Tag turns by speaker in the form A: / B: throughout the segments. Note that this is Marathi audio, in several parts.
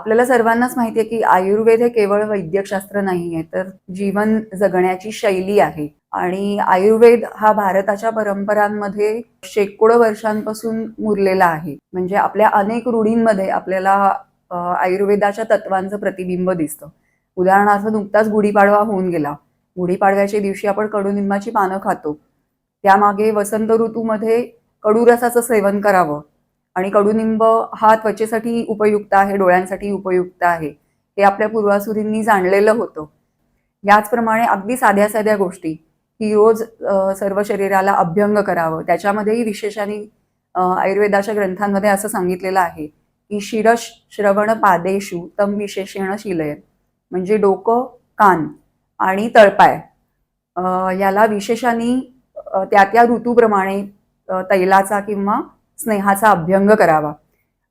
A: आपल्याला सर्वांनाच माहिती आहे की आयुर्वेद हे केवळ वैद्यकशास्त्र नाही आहे तर जीवन जगण्याची शैली आहे. आणि आयुर्वेद हा भारताच्या परंपरांमध्ये शेकडो वर्षांपासून मुरलेला आहे. म्हणजे आपल्या अनेक रूढींमध्ये आपल्याला आयुर्वेदाच्या तत्वांचं प्रतिबिंब दिसतं. उदाहरणार्थ नुकताच गुढीपाडवा होऊन गेला. गुढीपाडव्याच्या दिवशी आपण कडुनिंबाची पानं खातो. त्यामागे वसंत ऋतूमध्ये कडुरसाचं सेवन करावं. आणि कडुनिंब हा त्वचेसाठी उपयुक्त आहे डोळ्यांसाठी उपयुक्त आहे. हे आपल्या पूर्वासुरींनी जाणलेलं होतं. याचप्रमाणे अगदी साध्या साध्या गोष्टी. की रोज सर्व शरीराला अभ्यंग करावं. त्याच्यामध्येही विशेषाने आयुर्वेदाच्या ग्रंथांमध्ये असं सांगितलेलं आहे की शिरश श्रवण पादेशु तम विशेषण शिलयन म्हणजे डोकं कान आणि तळपाय. याला विशेषाने त्या त्या ऋतूप्रमाणे तैलाचा किंवा स्नेहाचा अभ्यंग करावा.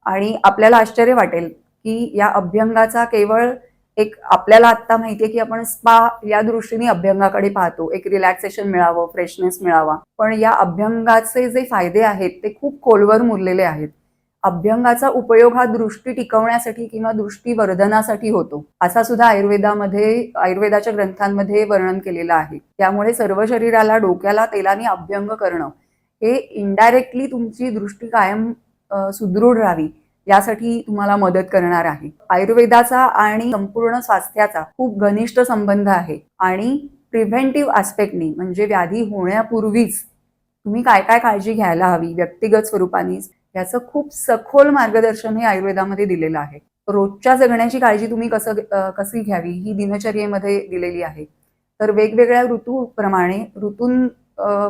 A: आणि आपल्याला आश्चर्य वाटेल की या अभ्यंगाचा केवळ एक आपल्याला आत्ता माहितीये की आपण स्पा या दृष्टीने अभ्यंगाकडे पाहतो. एक रिलॅक्सेशन मिळावं फ्रेशनेस मिळावा. पण या अभ्यंगाचे जे फायदे आहेत ते खूप खोलवर मुरलेले आहेत. अभ्यंगाचा उपयोग हा दृष्टी टिकवण्यासाठी किंवा दृष्टी वर्धनासाठी होतो. असा सुद्धा आयुर्वेदामध्ये आयुर्वेदाच्या ग्रंथांमध्ये वर्णन केलेलं आहे. त्यामुळे सर्व शरीराला डोक्याला तेलाने अभ्यंग करणं हे इनडायरेक्टली तुमची दृष्टी कायम सुदृढ राहावी यासाठी तुम्हाला मदत करणार आहे. आयुर्वेदाचा आणि संपूर्ण स्वास्थ्याचा खूप घनिष्ठ संबंध आहे. आणि प्रिव्हेंटिव्ह आस्पेक्टनी म्हणजे व्याधी होण्यापूर्वीच तुम्ही काय काय काळजी घ्यायला हवी व्यक्तिगत स्वरूपाने याचं खूप सखोल मार्गदर्शन हे आयुर्वेदामध्ये दिलेलं आहे. रोजच्या जगण्याची काळजी तुम्ही कसं कशी घ्यावी ही दिनचर्येमध्ये दिलेली आहे. तर वेगवेगळ्या ऋतूप्रमाणे ऋतूं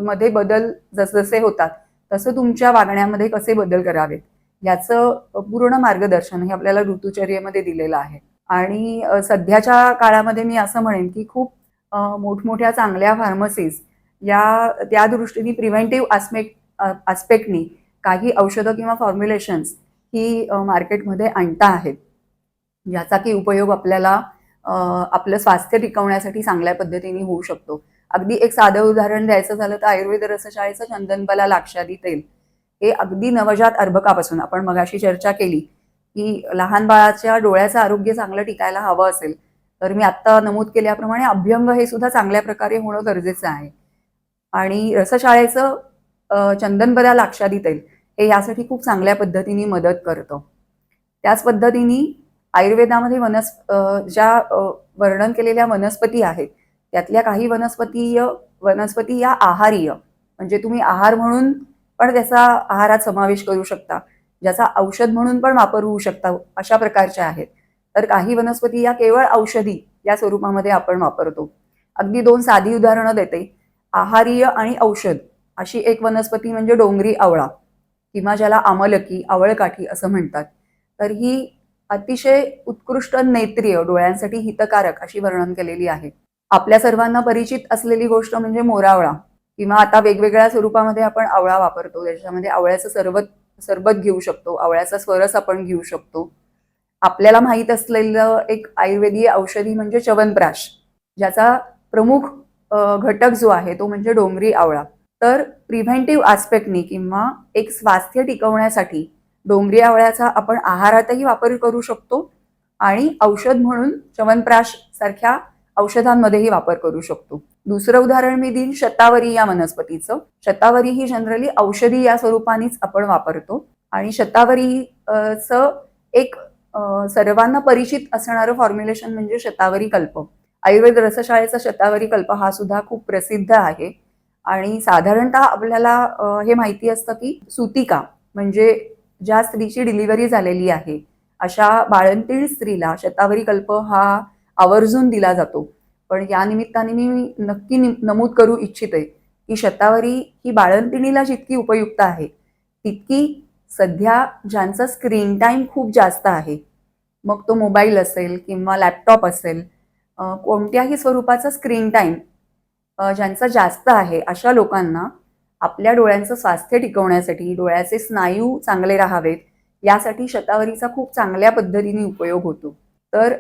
A: मध्ये बदल जसजसे होतात तसं तुमच्या वागण्यामध्ये कसे बदल करावेत? याचं पूर्ण मार्गदर्शन हे आपल्याला ऋतुचर्येमध्ये दिलेलं आहे. आणि सध्याच्या काळामध्ये मी असं म्हणेन की खूप मोठमोठ्या चांगल्या फार्मसीज या त्या दृष्टीने प्रिव्हेंटिव्ह आस्पेक्ट आस्पेक्टनी काही औषधं किंवा फॉर्म्युलेशन्स ही मार्केटमध्ये आणता आहेत. याचा की उपयोग आपल्याला आपलं स्वास्थ्य टिकवण्यासाठी चांगल्या पद्धतीने होऊ शकतो. अगदी एक साधं उदाहरण द्यायचं झालं तर आयुर्वेद रसशाळेचं चंदनबला लाक्षादी तेल. हे अगदी नवजात अर्भकापासून आपण मगाशी चर्चा केली की लहान बाळाच्या डोळ्याचं आरोग्य चांगलं टिकायला हवं असेल तर मी आत्ता नमूद केल्याप्रमाणे अभ्यंग हे सुद्धा चांगल्या प्रकारे होणं गरजेचं आहे. आणि रसशाळेचं चंदनबला लाक्षादी तेल हे यासाठी खूप चांगल्या पद्धतीने मदत करतं. त्याच पद्धतीने आयुर्वेदामध्ये वनस ज्या वर्णन केलेल्या वनस्पती आहेत त्यातल्या काही वनस्पतीय वनस्पती या आहारीय. म्हणजे तुम्ही आहार म्हणून पण त्याचा आहारात समावेश करू शकता. ज्याचा औषध म्हणून पण वापर होऊ शकता. अशा प्रकारच्या आहेत. तर काही वनस्पती या केवळ औषधी या स्वरूपामध्ये आपण वापरतो. अगदी दोन साधी उदाहरणं देते. आहारीय आणि औषध. अशी एक वनस्पती म्हणजे डोंगरी आवळा. किंवा ज्याला आमलकी आवळकाठी असं म्हणतात. तर ही अतिशय उत्कृष्ट नेत्रिय डोळ्यांसाठी हितकारक अशी वर्णन केलेली आहे. आपल्या सर्वांना परिचित असलेली गोष्ट म्हणजे मोरावळा. किंवा आता वेगवेगळ्या स्वरूपामध्ये आपण आवळा वापरतो. त्याच्यामध्ये आवळ्याचं सरबत सरबत घेऊ शकतो. आवळ्याचा स्वरस आपण घेऊ शकतो. आपल्याला माहीत असलेलं एक आयुर्वेदीय औषधी म्हणजे च्यवनप्राश. ज्याचा प्रमुख घटक जो आहे तो म्हणजे डोंगरी आवळा. तर प्रिव्हेंटिव्ह आस्पेक्टनी किंवा एक स्वास्थ्य टिकवण्यासाठी डोंगरी आवळ्याचा आपण आहारातही वापर करू शकतो. आणि औषध म्हणून च्यवनप्राश सारख्या औषधांमध्येही वापर करू शकतो. दुसरं उदाहरण मी देईन शतावरी या वनस्पतीचं. शतावरी ही जनरली औषधी या स्वरूपानेच आपण वापरतो. आणि शतावरी एक सर्वांना परिचित असणारं फॉर्म्युलेशन म्हणजे शतावरी कल्प. आयुर्वेद रसशाळेचा शतावरी कल्प हा सुद्धा खूप प्रसिद्ध आहे. आणि साधारणतः आपल्याला हे माहिती असतं की सुतिका म्हणजे ज्या स्त्रीची डिलिव्हरी झालेली आहे अशा बाळंतीण स्त्रीला शतावरी कल्प हा आवर्जून दिला जातो. पण या निमित्ताने मी नक्की नमूद करू इच्छिते की शतावरी ही बाळंतिणीला जितकी उपयुक्त आहे तितकी सध्या ज्यांचा स्क्रीन टाईम खूप जास्त आहे मग तो मोबाईल असेल किंवा लॅपटॉप असेल कोणत्याही स्वरूपाचा स्क्रीन टाईम ज्यांचा जास्त आहे अशा लोकांना आपल्या डोळ्यांचं स्वास्थ्य टिकवण्यासाठी डोळ्याचे स्नायू चांगले राहावेत यासाठी शतावरीचा खूप चांगल्या पद्धतीने उपयोग होतो. तर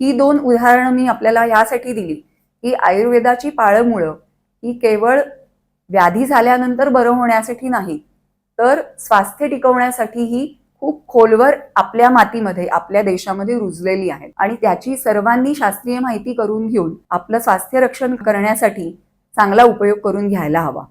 A: ही दोन उदाहरणं मी आपल्याला यासाठी दिली. की आयुर्वेदाची पाळंमुळं ही केवळ व्याधी झाल्यानंतर बरं होण्यासाठी नाही तर स्वास्थ्य टिकवण्यासाठीही खूप खोलवर आपल्या मातीमध्ये आपल्या देशामध्ये रुजलेली आहेत आणि त्याची सर्वांनी शास्त्रीय माहिती करून घेऊन आपलं स्वास्थ्य रक्षण करण्यासाठी चांगला उपयोग करून घ्यायला हवा.